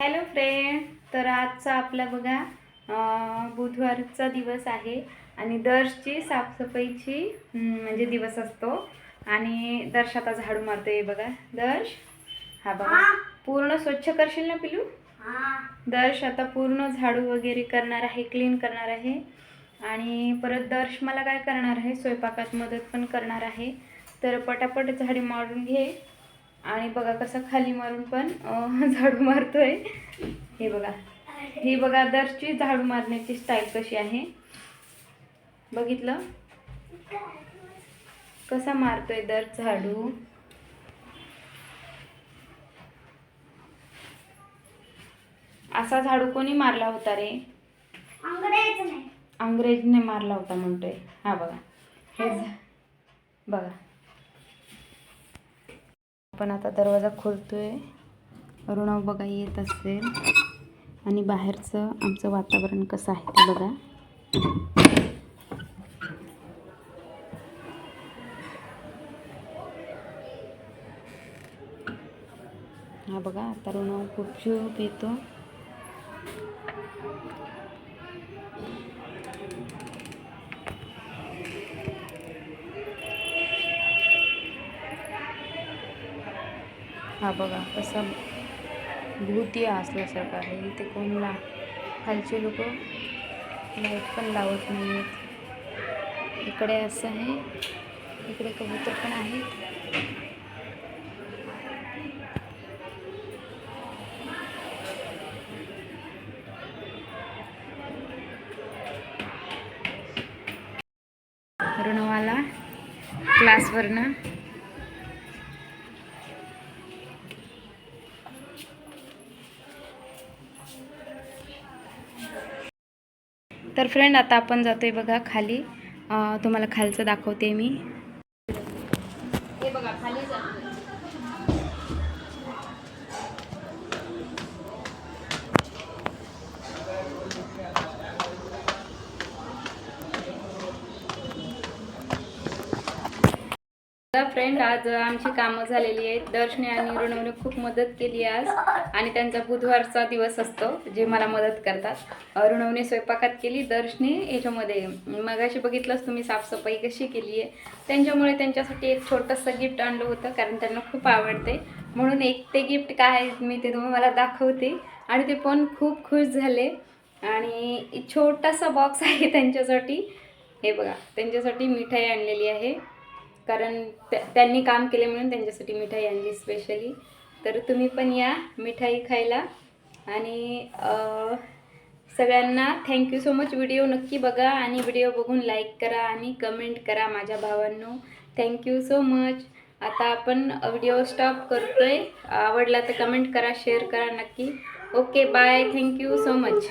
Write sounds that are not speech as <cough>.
Hello friend तर आजचा आपला बघा बुधवारचा दिवस आहे आणि दर्शची साफसफाईची म्हणजे दिवस असतो. आणि दर्श आता झाडू मारतोय बघा. दर्श हा बघा. पूर्ण स्वच्छ करशील ना पिलू? दर्श आता पूर्ण झाडू वगैरे करणार आहे क्लीन करणार आहे. आणि परत दर्श मला काय करणार आहे? स्वयंपाकात मदत पण करणार आहे. तर पटापट झाडी मारून घे. आणि बघा कसं खाली मारून पण <laughs> झाडू मारतोय. हे बघा. ही बघा दर्शची झाडू मारण्याची स्टाईल कशी आहे. बघितलं? कसा मारतोय दर झाडू? असा झाडू कोणी मारला होता रे? अंग्रेजने मारला होता म्हणतोय. हा बघा. हे झ- बघा. पण आता दरवाजा खोलतोय. रुणव बघा येत असेल. आणि बाहेरचं आमचं वातावरण कसं आहे ते बघा. हा बघा आता ऋणव खूप झोप येतो. हा बघा कसा भूती असल्यासारखं आहे. इथे कोण ला खालचे लोक लाइट पण लावत नाही आहेत इकडे असं आहे. इकडे कबूतर पण आहेत. ऋणवाला क्लासवरनं तर फ्रेंड आता आपण जातो आहे बघा खाली. तुम्हाला खालचं दाखवते मी. हे बघा खाली फ्रेंड आज आमची कामं झालेली आहेत. दर्शने आणि ऋणवने खूप मदत केली आज. आणि त्यांचा बुधवारचा दिवस असतो जे मला मदत करतात. ऋणवने स्वयंपाकात केली. दर्शने याच्यामध्ये मगाशी बघितलंच तुम्ही साफसफाई कशी केली आहे. त्यांच्यामुळे त्यांच्यासाठी एक छोटंसं गिफ्ट आणलं होतं कारण त्यांना खूप आवडते. म्हणून एक ते गिफ्ट काय आहे मी ते तुम्ही मला दाखवते. आणि ते पण खूप खुश झाले. आणि छोटासा बॉक्स आहे त्यांच्यासाठी. हे बघा त्यांच्यासाठी मिठाई आणलेली आहे. कारण त्यांनी काम केले म्हणून त्यांच्यासाठी मिठाई आणली स्पेशली तर तुम्ही पण या मिठाई खायला. आणि सगळ्यांना थँक्यू सो मच व्हिडिओ नक्की बघा आणि व्हिडिओ बघून लाईक करा आणि कमेंट करा माझ्या भावांनो. थँक्यू सो मच आता आपण व्हिडिओ स्टॉप करतोय. आवडला तर कमेंट करा शेअर करा नक्की. Okay bye thank you so much